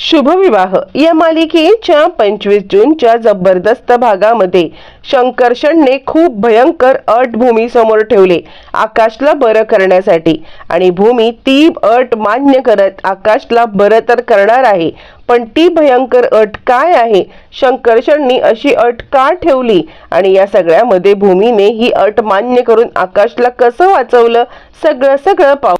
शुभविवाह. या मालिकेच्या पंचवीस जूनच्या जबरदस्त भागामध्ये शंकर्षणने खूप भयंकर अट भूमी समोर ठेवले. आकाशला बरं करण्यासाठी. आणि भूमी ती अट मान्य करत आकाशला बरं तर करणार आहे. पण ती भयंकर अट काय आहे? शंकर्षणनी अशी अट का ठेवली? आणि या सगळ्यामध्ये भूमीने ही अट मान्य करून आकाशला कसं वाचवलं? सगळं सगळं पाहू.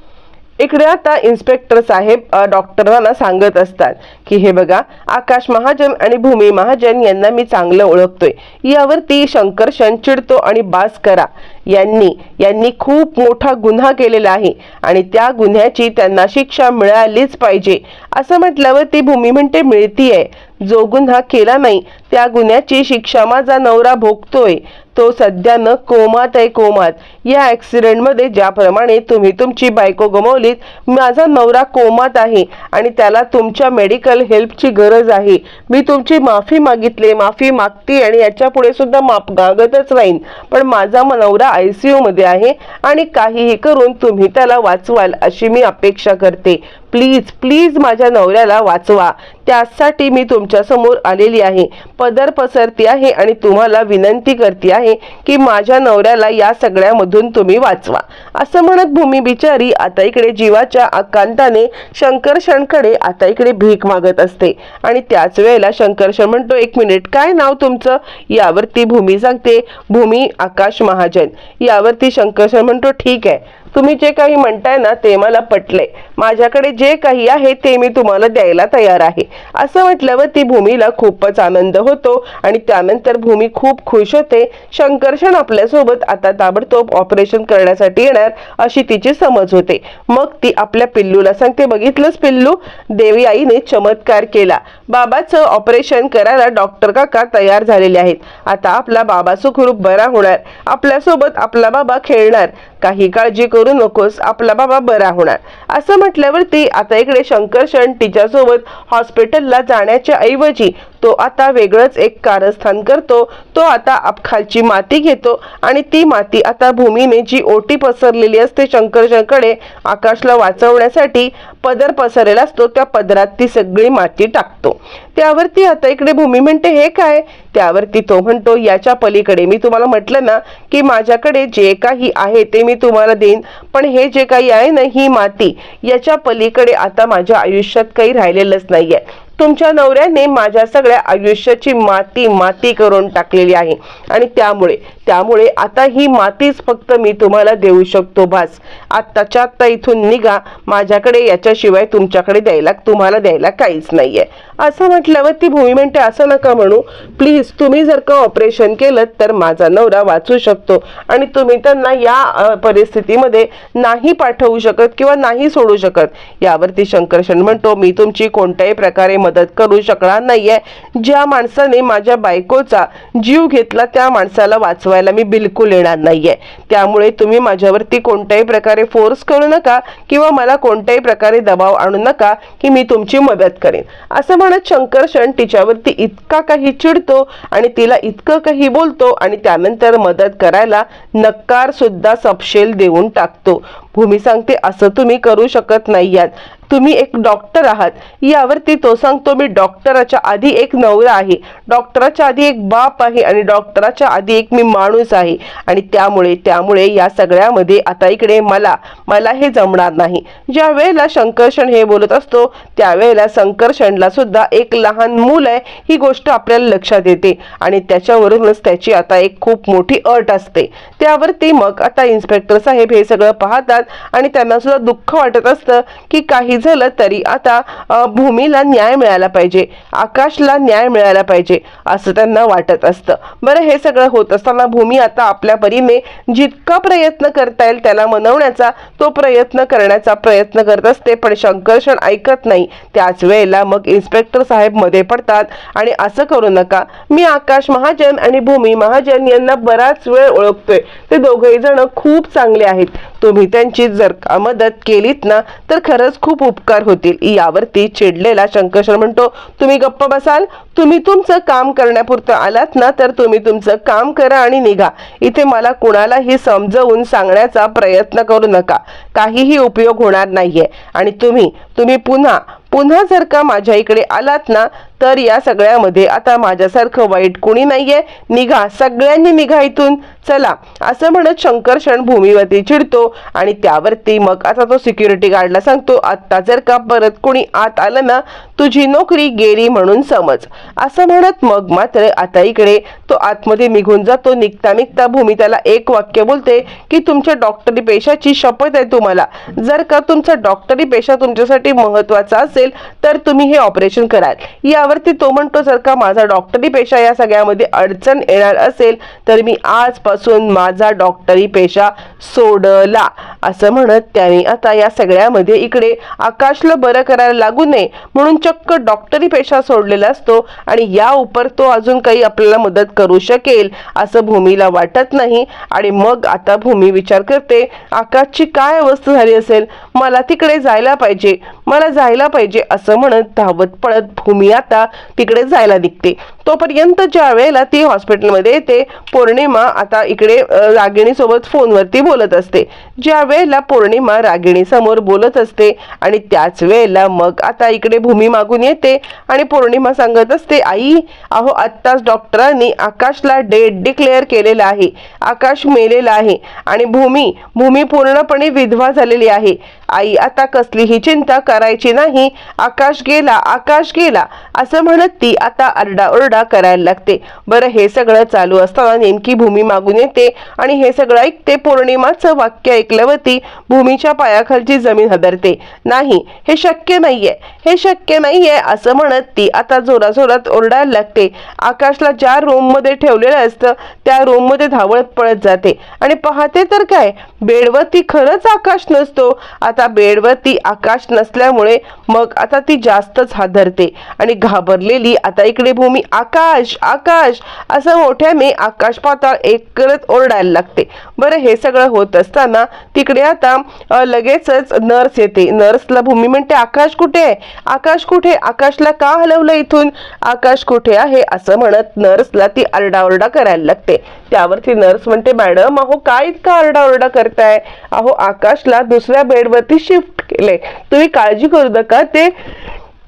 इकडे आता इन्स्पेक्टर साहेब डॉक्टरांना सांगत असतात की हे बघा आकाश महाजन आणि भूमी महाजन यांना मी चांगलं ओळखतोय. यावरती शंकरशन चिडतो आणि बास करा यांनी यांनी खूप मोठा गुन्हा केलेला आहे आणि त्या गुन्ह्याची त्यांना शिक्षा मिळालीच पाहिजे. असं म्हटल्यावर ती भूमी म्हणते मिळतीये. जो गुन्हा केला नाही त्या गुन्ह्याची शिक्षा माझा नवरा भोगतोय. तो सध्यानं कोमात आहे कोमात. या ॲक्सिडेंटमध्ये ज्याप्रमाणे तुम्ही तुमची बायको गमावलीत माझा नवरा कोमात आहे आणि त्याला तुमच्या मेडिकल हेल्पची गरज आहे. मी तुमची माफी मागितली माफी मागते आणि याच्यापुढे सुद्धा माफ मागतच राहीन. पण माझा नवरा आय सी मध्ये आहे आणि काहीही करून तुम्ही त्याला वाचवाल अशी मी अपेक्षा करते. प्लीज प्लीज माझ्या नवऱ्याला वाचवा. त्यासाठी मी तुमच्यासमोर आलेली आहे. पदर पसरती आहे आणि तुम्हाला विनंती करते आहे की माझ्या नवऱ्याला या सगळ्यामधून तुम्ही वाचवा. असं म्हणत भूमी बिचारी आता इकडे जीवाच्या आकांताने शंकरशणकडे आता इकडे भीक मागत असते. आणि त्याच वेळेला शंकरशण म्हणतो एक मिनिट काय नाव तुमचं? यावरती भूमी सांगते भूमी आकाश महाजन. यावरती शंकरशण म्हणतो ठीक आहे. तुम्ही जे काही म्हणताय ना ते मला पटलंय. माझ्याकडे जे काही आहे ते मी तुम्हाला द्यायला तयार आहे. असं म्हटल्यावर ती भूमीला खूपच आनंद होतो आणि त्यानंतर भूमी खूप खुश होते. शंकरषण आपल्यासोबत आता ताबडतोब ऑपरेशन करण्यासाठी येणार अशी तिची समज होते. मग ती आपल्या पिल्लूला सांगते बघितलंच पिल्लू? देवी आईने चमत्कार केला. बाबाचं ऑपरेशन करायला डॉक्टर काका तयार झालेले आहेत. आता आपला बाबा सुखरूप बरा होणार. आपल्यासोबत आपला बाबा खेळणार. काही काळजी करू नकोस आपला बाबा बरा होणार. असं म्हटल्यावरती आता इकडे शंकरशण तिच्यासोबत हॉस्पिटलला जाण्याच्या ऐवजी तो आता वेगळंच एक कारस्थान करतो. तो आता अपखालची माती घेतो आणि ती माती आता भूमीने जी ओटी पसरलेली असते शंकरशणकडे आकाशला वाचवण्यासाठी पदर पसरलेला असतो त्या पदरात ती सगळी माती टाकतो. त्यावरती आता इकडे भूमी म्हणते हे काय? त्यावरती तो म्हणतो याच्या पलीकडे मी तुम्हाला म्हटलं ना की माझ्याकडे जे काही आहे ते मी तुम्हाला देईन पण हे जे काही आहे ना ही माती याच्या पलीकडे आता माझ्या आयुष्यात काही राहिलेलंच नाहीये. तुमच्या नवऱ्याने माझ्या सगळ्या आयुष्याची माती माती करून टाकलेली आहे. आणि त्यामुळे त्यामुळे आता ही मातीच फक्त मी तुम्हाला देऊ शकतो भास. आत्ताच्या आत्ता इथून निघा. माझ्याकडे याच्याशिवाय तुमच्याकडे द्यायला तुम्हाला द्यायला काहीच नाहीये. असं म्हटल्यावर ती भूमी म्हणते असं नका म्हणू. प्लीज तुम्ही जर का ऑपरेशन केलं तर माझा नवरा वाचू शकतो. आणि तुम्ही त्यांना या परिस्थितीमध्ये नाही पाठवू शकत किंवा नाही सोडू शकत. यावरती शंकरशन म्हणतो मी तुमची कोणत्याही प्रकारे मदत करू शकणार नाहीये. ज्या माणसाने माझ्या बायकोचा जीव घेतला त्या माणसाला वाचवायला मी बिलकुल येणार नाहीये. त्यामुळे तुम्ही माझ्यावरती कोणत्याही प्रकारे फोर्स करू नका किंवा मला कोणत्याही प्रकारे दबाव आणू नका की मी तुमची मदत करेन. असं म्हणत शंकरशण तिच्यावरती इतका काही चिडतो आणि तिला इतकं काही बोलतो आणि त्यानंतर मदत करायला नकार सुद्धा सपशेल देऊन टाकतो. भूमी सांगते असं तुम्ही करू शकत नाही आहात तुम्ही एक डॉक्टर आहात. यावरती तो सांगतो मी डॉक्टराच्या आधी एक नवरा आहे. डॉक्टराच्या आधी एक बाप आहे आणि डॉक्टराच्या आधी एक मी माणूस आहे. आणि त्यामुळे त्यामुळे या सगळ्यामध्ये आता इकडे मला मला हे जमणार नाही. ज्या वेळेला शंकर्षण हे बोलत असतो त्यावेळेला शंकर्षणला सुद्धा एक लहान मूल आहे ही गोष्ट आपल्याला लक्षात येते. आणि त्याच्यावरूनच त्याची आता एक खूप मोठी अट असते. त्यावरती मग आता इन्स्पेक्टर साहेब हे सगळं पाहतात. आणि त्यांना सुद्धा दुःख वाटत असतं की काही झालं तरी आता भूमीला न्याय मिळाला पाहिजे आकाशला न्याय मिळाला पाहिजे असं त्यांना वाटत असतं. बरं हे सगळं होत असताना भूमी आता आपल्या परीने जितका प्रयत्न करता येईल त्याला मनवण्याचा तो प्रयत्न करण्याचा प्रयत्न करत असते पण शंकरशण ऐकत नाही. त्याच वेळेला मग इन्स्पेक्टर साहेबमध्ये पडतात आणि असं करू नका. मी आकाश महाजन आणि भूमी महाजन यांना बराच वेळ ओळखतोय. ते दोघेही जण खूप चांगले आहेत. तुम्ही त्यांची जर का मदत केलीत ना तर खरंच खूप उपकार होतील. यावरती चिडलेला शंकरशर म्हणतो तुम्ही गप्प बसाल? तुम्ही तुमचं काम करण्यापुरतं आलात ना तर तुम्ही तुमचं काम करा आणि निघा. इथे मला कुणालाही समजवून सांगण्याचा प्रयत्न करू नका. काहीही उपयोग होणार नाहीये. आणि तुम्ही तुम्ही पुन्हा पुन्हा जर का माझ्या इकडे आलात ना तर या सगळ्यामध्ये आता माझ्यासारखं वाईट कोणी नाहीये. निघा सगळ्यांनी निघा इथून. चला असं म्हणत शंकर क्षण भूमीवरती चिडतो आणि त्यावरती मग आता तो सिक्युरिटी गार्डला सांगतो आता जर का परत कोणी आत आलं ना तुझी नोकरी गेली म्हणून समज. असं म्हणत मग मात्र आता इकडे तो आतमध्ये निघून जातो. निघता निघता भूमी त्याला एक वाक्य बोलते की तुमच्या डॉक्टरी पेशाची शपथ आहे तुम्हाला. जर का तुमचा डॉक्टरी पेशा तुमच्यासाठी महत्त्वाचा असेल तर तुम्ही हे ऑपरेशन कराल. या त्यावरती तो म्हणतो जर का माझा डॉक्टरी पेशा या सगळ्यामध्ये अडचण येणार असेल तर मी आजपासून माझा डॉक्टरी पेशा सोडला. असं म्हणत त्याने आता या सगळ्यामध्ये इकडे आकाशला बरं करायला लागू नये म्हणून चक्क डॉक्टरी पेशा सोडलेला असतो आणि या उपर तो अजून काही आपल्याला मदत करू शकेल असं भूमीला वाटत नाही. आणि मग आता भूमी विचार करते आकाशची काय अवस्था झाली असेल? मला तिकडे जायला पाहिजे मला जायला पाहिजे असं म्हणत धावत पळत भूमी आता तिकडे जायला निघते. तोपर्यंत ज्या वेळेला ती हॉस्पिटलमध्ये येते पौर्णिमा आता इकडे रागिणीसोबत फोनवरती बोलत असते. ज्या वेळेला पौर्णिमा रागिणीसमोर बोलत असते आणि त्याच वेळेला मग आता इकडे भूमी मागून येते आणि पौर्णिमा सांगत असते आई अहो आत्ताच डॉक्टरांनी आकाशला डेट डिक्लेअर केलेला आहे. आकाश मेलेला आहे आणि भूमी भूमी पूर्णपणे विधवा झालेली आहे. आई आता कसलीही चिंता करायची नाही. आकाश गेला आकाश गेला असं म्हणत ती आता आरडाओरडा करायला लागते. बरं हे सगळं चालू असताना नेमकी भूमी मागून येते आणि हे सगळं ऐकते पौर्णिमाचं वाक्य ऐकल्यावरती भूमीच्या पायाखालची जमीन हदरते. नाही हे शक्य नाहीये हे शक्य नाहीये असं म्हणत ती आता जोराजोरात ओरडायला लागते. आकाशला ज्या रूममध्ये ठेवलेलं असतं त्या रूममध्ये धावळ धावत पळत जाते. आणि पाहते तर काय बेडवरती खरंच आकाश नसतो. आता बेडवरती आकाश नसल्यामुळे मग आता ती जास्तच हादरते आणि घाबरलेली आता इकडे भूमी आकाश आकाश असं मोठ्याने आकाश पाताळ एक करत ओरडायला लागते. बरं हे सगळं होत असताना तिकडे आता लगेचच नर्स येते. नर्सला भूमी म्हणते आकाश कुठे आहे? आकाश कुठे? आकाशला का हलवलं इथून? आकाश कुठे आहे? असं म्हणत नर्सला ती आरडाओरडा करायला लागते. त्यावरती नर्स म्हणते मॅडम अहो काय इतका आरडाओरडा करताय? अहो आकाशला दुसऱ्या बेडवर शिफ्ट केले तुम्ही काळजी करू नका. ते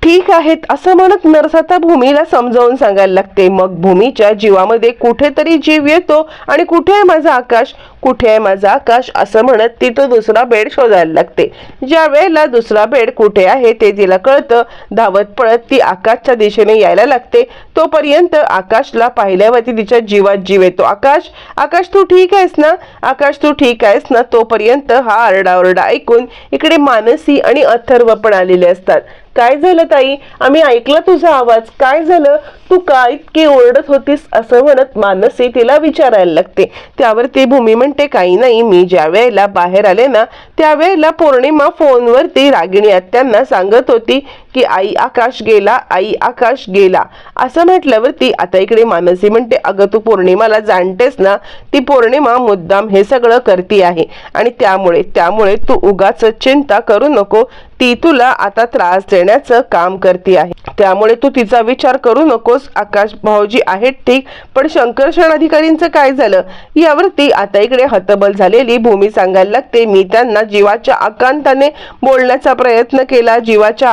ठीक आहेत असं म्हणत नरसाता भूमीला समजावून सांगायला लागते. मग भूमीच्या जीवामध्ये कुठेतरी जीव येतो आणि कुठे आहे माझा आकाश? कुठे आहे माझा आकाश? असं म्हणत ती तो दुसरा बेड शोधायला लागते. ज्या वेळेला दुसरा बेड कुठे आहे ते तिला कळतं. धावत पळत ती आकाशच्या दिशेने यायला लागते. तोपर्यंत आकाशला पाहिल्यावरती तिच्या जीवात जीव येतो. आकाश आकाश तू ठीक आहेस ना? आकाश तू ठीक आहेस ना? तोपर्यंत हा आरडाओरडा ऐकून इकडे मानसी आणि अथर्व पण आलेले असतात. काय झालं ताई? आम्ही ऐकलं तुझा आवाज. काय झालं? तू का इतकी ओरडत होतीस असं म्हणत मानसी तिला विचारायला लागते. त्यावर ती भूमी म्हणते काही नाही मी ज्या वेळेला बाहेर आले ना त्यावेळेला पौर्णिमा फोनवरती रागिणी आत्यांना सांगत होती. की आई आकाश गेला आई आकाश गेला. असं म्हटल्यावरती आता इकडे मानसी म्हणते अगं तू पौर्णिमाला जाणतेस ना ती पौर्णिमा मुद्दाम हे सगळं करती आहे. आणि त्यामुळे त्यामुळे तू उगाच चिंता करू नको ती तुला आता त्रास देण्याचं काम करते आहे. त्यामुळे तू तिचा विचार करू नकोस आकाश भाऊजी आहेत ठीक पण शंकरशण अधिकारींचं काय झालं? यावरती आता इकडे हतबल झालेली भूमी सांगायला लागते. मी त्यांना जीवाच्या आकांताने बोलण्याचा प्रयत्न केला जीवाच्या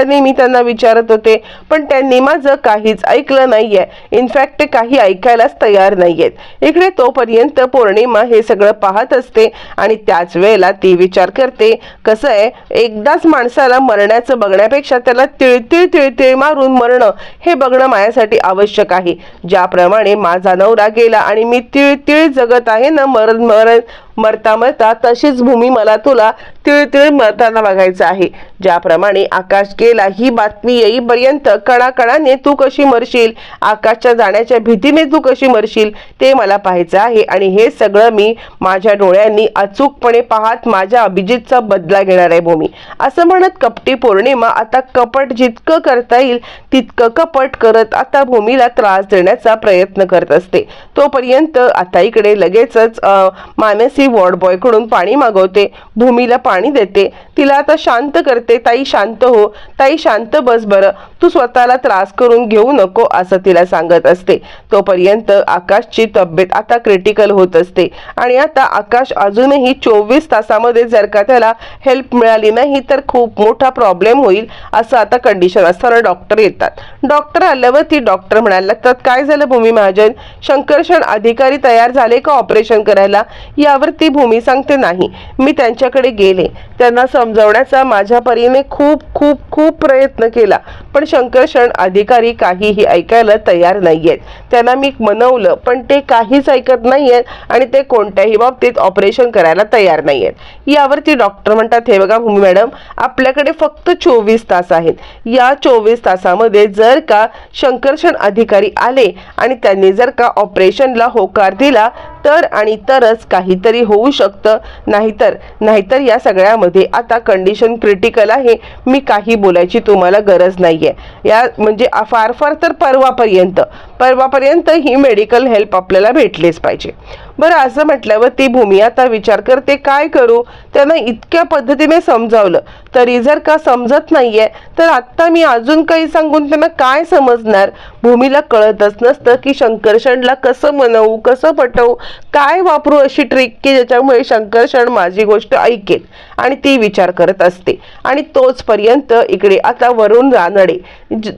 आकांताने मी त्यांना विचारत होते पण त्यांनी माझं काहीच ऐकलं नाहीये. इनफॅक्ट ते काही ऐकायलाच तयार नाहीयेत. इकडे तोपर्यंत पौर्णिमा हे सगळं पाहत असते आणि त्याच वेळेला ती विचार करते कसं आहे एकदाच माणसाला मरण्याचं बघण्यापेक्षा त्याला तिळतिळ तिळतिळ मारून मरणं हे बघणं माझ्यासाठी आवश्यक आहे. ज्याप्रमाणे माझा नवरा गेला आणि मी तिळतिळ जगत आहे ना मरण मरण मरता मरता तशीच भूमी मला तुला तिळतिळ मरताना बघायचं आहे. ज्याप्रमाणे आकाश गेला ही बातमी येईपर्यंत कणाकणाने तू कशी मरशील? आकाशच्या जाण्याच्या भीतीने तू कशी मरशील? ते मला पाहायचं आहे आणि हे सगळं मी माझ्या डोळ्यांनी अचूकपणे पाहत माझ्या अभिजितचा बदला घेणार आहे भूमी. असं म्हणत कपटी पौर्णिमा आता कपट जितकं करता येईल तितकं कपट करत आता भूमीला त्रास देण्याचा प्रयत्न करत असते. तोपर्यंत आता इकडे लगेचच मानसी वॉर्ड बॉयकडून पाणी मागवते. भूमीला पाणी देते. तिला आता शांत करते. ताई शांत हो. ताई शांत बस बरं. तू स्वतःला त्रास करून घेऊ नको असं तिला सांगत असते. तोपर्यंत आकाशची तब्येत आता क्रिटिकल होत असते. आणि आता आकाश अजूनही चोवीस तासामध्ये जर का त्याला हेल्प मिळाली नाही तर खूप मोठा प्रॉब्लेम होईल असं आता कंडिशन असताना डॉक्टर येतात. डॉक्टर आल्यावरती डॉक्टर म्हणायला लागतात काय झालं भूमी महाजन? शंकरशण अधिकारी तयार झाले का ऑपरेशन करायला? यावर ती भूमी सांगते नाही. मी त्यांच्याकडे गेले. त्यांना समजवण्याचा माझ्या परीने खूप खूप खूप प्रयत्न केला. पण शंकरशण अधिकारी काहीही ऐकायला तयार नाहीयेत. त्यांना मी मनवलं पण ते काहीच ऐकत नाहीयेत आणि ते कोणत्याही बाबतीत ऑपरेशन करायला तयार नाहीयेत. यावरती डॉक्टर म्हणतात हे बघा भूमी मॅडम आपल्याकडे फक्त चोवीस तास आहेत. या चोवीस तासामध्ये जर का शंकरशण अधिकारी आले आणि त्यांनी जर का ऑपरेशनला होकार दिला तर आणि तरच काहीतरी होऊ शकतं. नाहीतर नाहीतर या सगळ्यामध्ये आता कंडिशन क्रिटिकल आहे. मी काही बोलायची तुम्हाला गरज नाही आहे या म्हणजे फार फार तर परवापर्यंत परवापर्यंत ही मेडिकल हेल्प आपल्याला भेटलीच पाहिजे. बरं असं म्हटल्यावर ती भूमी आता विचार करते काय करू? त्यांना इतक्या पद्धतीने समजावलं. तरी जर का समजत नाहीये तर आत्ता मी अजून काही सांगून त्यांना काय समजणार? भूमीला कळतच नसतं की शंकरषणला कसं मनवू कसं पटवू काय वापरू अशी ट्रिक की ज्याच्यामुळे शंकरषण माझी गोष्ट ऐकेल आणि ती विचार करत असते. आणि तोचपर्यंत इकडे आता वरुण रानडे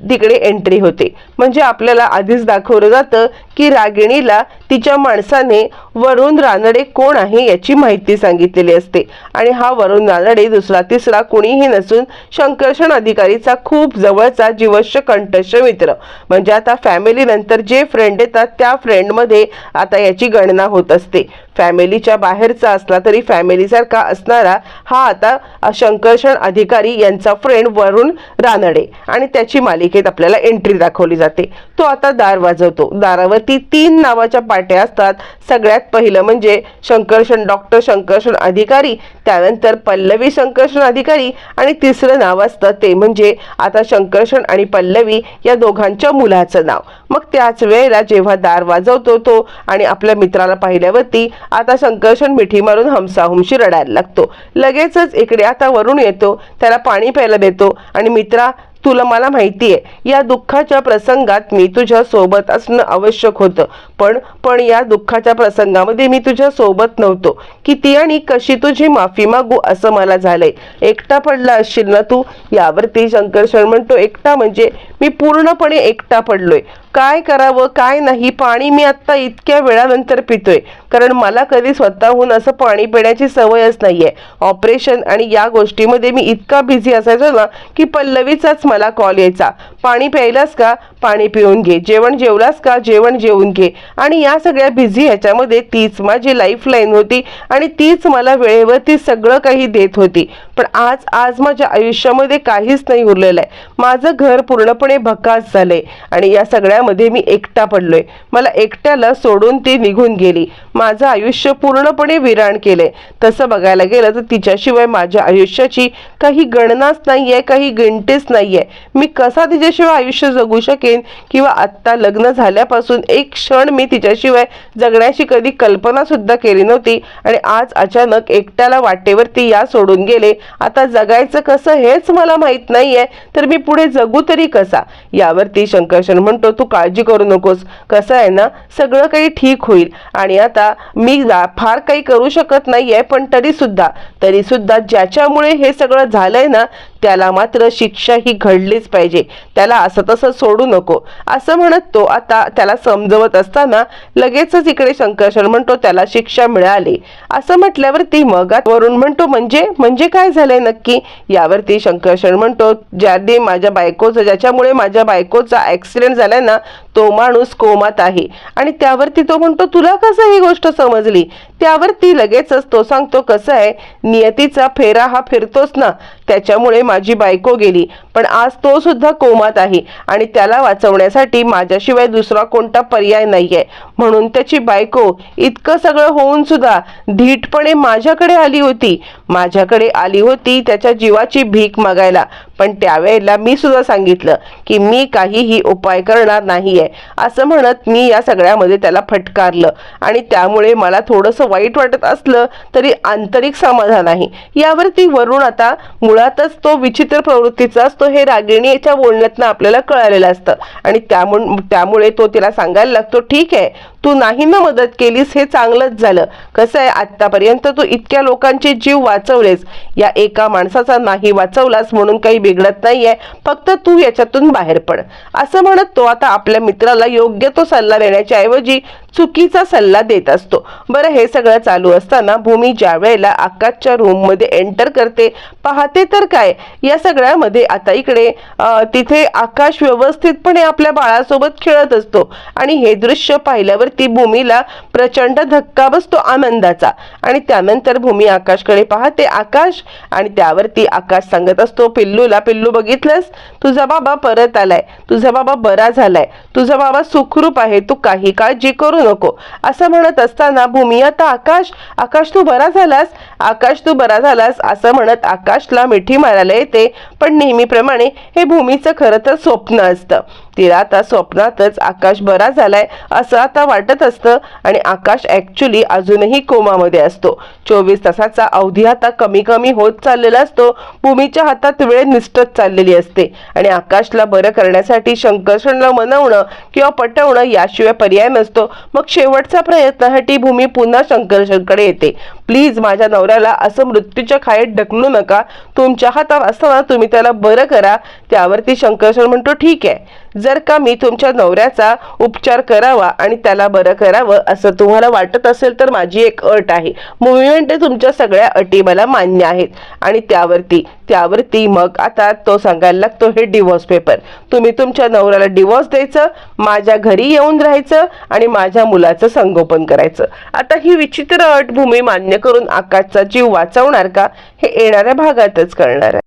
तिकडे एंट्री होते. म्हणजे आपल्याला आधीच दाखवलं जातं की रागिणीला तिच्या माणसाने वरुण रानडे कोण आहे याची माहिती सांगितलेली असते. आणि हा वरुण रानडे दुसरा तिसरा कुणीही नसून शंकरषण अधिकारीचा खूप जवळचा जीवश्य कंठस्थ मित्र. म्हणजे आता फॅमिली नंतर जे फ्रेंड येतात त्या फ्रेंडमध्ये आता याची गणना होत असते. फॅमिलीच्या बाहेरचा असला तरी फॅमिलीसारखा असणारा हा आता शंकरशण अधिकारी यांचा फ्रेंड वरुण रानडे. आणि त्याची मालिकेत आपल्याला एंट्री दाखवली जाते. तो आता दार वाजवतो. दारावरती तीन नावाच्या पाट्या असतात. सगळ्यात पहिलं म्हणजे शंकरशण डॉक्टर शंकरशण अधिकारी त्यानंतर पल्लवी शंकरशण अधिकारी आणि तिसरं नाव असतं ते म्हणजे आता शंकरशण आणि पल्लवी या दोघांच्या मुलाचं नाव. मग त्याच वेळेला जेव्हा दार वाजवतो तो आणि आपल्या मित्राला पाहिल्यावरती आता संकर्षण मिठी मारून हमसाहुमशी रडायला लागतो. लगेचच इकडे आता वरून येतो. त्याला पाणी प्यायला देतो. आणि मित्रा तुला मला माहिती आहे या दुःखाच्या प्रसंगात मी तुझ्या सोबत असणं आवश्यक होतं. पण पण या दुःखाच्या प्रसंगामध्ये मी तुझ्या सोबत नव्हतो. किती आणि कशी तुझी माफी मागू असं मला झालंय. एकटा पडला असशील ना तू? यावरती शंकरशण म्हणतो एकटा म्हणजे मी पूर्णपणे एकटा पडलोय. काय करावं काय नाही पाणी मी आत्ता इतक्या वेळानंतर पितोय. कारण मला कधी स्वतःहून असं पाणी पिण्याची सवयच नाहीये. ऑपरेशन आणि या गोष्टीमध्ये मी इतका बिझी असायचो ना की पल्लवीचाच मला कॉल यायचा. पाणी प्यायलास का? पाणी पिऊन घे. जेवण जेवलास का? जेवण जेवून घे. आणि या सगळ्या बिझी ह्याच्यामध्ये तीच माझी लाईफ लाईन होती आणि तीच मला वेळेवरती सगळं काही देत होती. पण आज आज माझ्या आयुष्यामध्ये काहीच नाही उरलेलं आहे. माझं घर पूर्णपणे भकास झालंय आणि या सगळ्यामध्ये मी एकटा पडलोय. मला एकट्याला सोडून ती निघून गेली. माझं आयुष्य पूर्णपणे विराण केलंय. तसं बघायला गेलं तर तिच्याशिवाय माझ्या आयुष्याची काही गणनाच नाही आहे काही गिणतेच आहे मी कसा तिच्याशिवाय आयुष्य जगू शकेन किंवा आत्ता लग्न झाल्यापासून एक क्षण मी तिच्याशिवाय जगण्याची कधी कल्पना सुद्धा केली नव्हती आणि आज अचानक एकट्याला वाटेवरती या सोडून गेले आता जगायचं कसं हेच मला माहीत नाहीये तर मी पुढे जगू तरी कसा? यावरती शंकरशन म्हणतो तू काळजी करू नकोस. कसं आहे ना सगळं काही ठीक होईल. आणि आता मी फार काही करू शकत नाहीये पण तरी सुद्धा तरी सुद्धा ज्याच्यामुळे हे सगळं झालंय ना त्याला मात्र शिक्षा ही घडलीच पाहिजे. त्याला असं तसं सोडू नको. असं म्हणत तो आता त्याला समजवत असताना लगेचच इकडे शंकरशण म्हणतो त्याला शिक्षा मिळाली. असं म्हटल्यावरती मग वरून म्हणतो म्हणजे? म्हणजे काय झालंय नक्की? यावरती शंकरशण म्हणतो ज्याने माझ्या बायकोचं ज्याच्यामुळे माझ्या बायकोचा ऍक्सिडेंट झालाय ना तो माणूस कोमात आहे. आणि त्यावरती तो म्हणतो तुला कसं ही गोष्ट समजली? त्यावरती लगेचच तो सांगतो कसं आहे? नियतीचा फेरा हा फिरतोच ना. त्याच्यामुळे माझी बायको गेली पण आज तो सुद्धा कोमात आहे आणि त्याला वाचवण्यासाठी माझ्याशिवाय दुसरा कोणता पर्याय नाहीये. म्हणून त्याची बायको इतकं सगळं होऊन सुद्धा धीटपणे माझ्याकडे आली होती. माझ्याकडे आली होती त्याच्या जीवाची भीक मागायला. पण त्यावेळेला मी सुद्धा सांगितलं की मी काहीही उपाय करणार नाहीये. असं म्हणत मी या सगळ्यामध्ये त्याला फटकारलं आणि त्यामुळे मला थोडंसं वाईट वाटत असलं तरी आंतरिक समाधान आहे. यावरती वरून आता मुळातच तो विचित्र प्रवृत्तीचा असतो हे रागिणीच्या बोलण्यातनं आपल्याला कळालेलं असतं. आणि त्यामुळे त्यामुळे तो तिला सांगायला लागतो ठीक आहे तू नाही ना मदत केलीस हे चांगलंच झालं. कसं आहे आत्तापर्यंत तू इतक्या लोकांचे जीव वाचवलेस. या एका माणसाचा नाही वाचवलास म्हणून काही बिघडत नाहीये. फक्त तू याच्यातून बाहेर पड. असं म्हणत तो आता आपल्या मित्राला योग्य तो सल्ला देण्याच्या ऐवजी चुकीचा सल्ला देत असतो. बरं हे सगळं चालू असताना भूमी ज्या वेळेला आकाशच्या रूममध्ये एंटर करते पाहते तर काय या सगळ्यामध्ये आता इकडे तिथे आकाश व्यवस्थितपणे आपल्या बाळासोबत खेळत असतो. आणि हे दृश्य पाहिल्यावरती भूमीला प्रचंड धक्का बसतो आनंदाचा. आणि त्यानंतर भूमी आकाशकडे पाहते आकाश आणि त्यावरती आकाश सांगत असतो पिल्लूला पिल्लू बघितलंस? तुझा बाबा परत आलाय. तुझा बाबा बरा झालाय. तुझा बाबा सुखरूप आहे. तू काही काळजी करू नको. असं म्हणत असताना भूमी आता आकाश आकाश तू बरा झालास? आकाश तू बरा झालास? असं म्हणत आकाशला मिठी मारायला येते पण नेहमीप्रमाणे हे भूमीचं खरं तर स्वप्न असतं. तिला आता स्वप्नातच आकाश बरा झालाय असं आता वाटत असतं आणि आकाश ॲक्च्युली अजूनही कोमामध्ये असतो. चोवीस तासाचा अवधी आता कमी कमी होत चाललेला असतो. भूमीच्या हातात वेळ निष्ठत चाललेली असते. आणि आकाशला बरं करण्यासाठी शंकर्षणला मनवणं किंवा पटवणं याशिवाय पर्याय नसतो. मग शेवटचा प्रयत्नासाठी भूमी पुन्हा शंकर्षणकडे येते. प्लीज माझ्या नवऱ्याला असं मृत्यूच्या खायेत ढकलू नका. तुमच्या हातात असताना तुम्ही त्याला बरं करा. त्यावरती शंकर्षण म्हणतो ठीक आहे. जर का मी तुमच्या नवऱ्याचा उपचार करावा आणि त्याला बरं करावं असं तुम्हाला वाटत असेल तर माझी एक अट आहे. मूवी तुमच्या सगळ्या अटी मला मान्य आहेत. आणि त्यावरती त्यावरती मग आता तो सांगायला लागतो हे डिवोर्स पेपर तुम्ही तुमच्या नवऱ्याला डिवोर्स द्यायचं माझ्या घरी येऊन राहायचं आणि माझ्या मुलाचं संगोपन करायचं. आता ही विचित्र अट भूमी मान्य करून आकाशचा जीव वाचवणार का? हे येणाऱ्या भागातच कळणार आहे.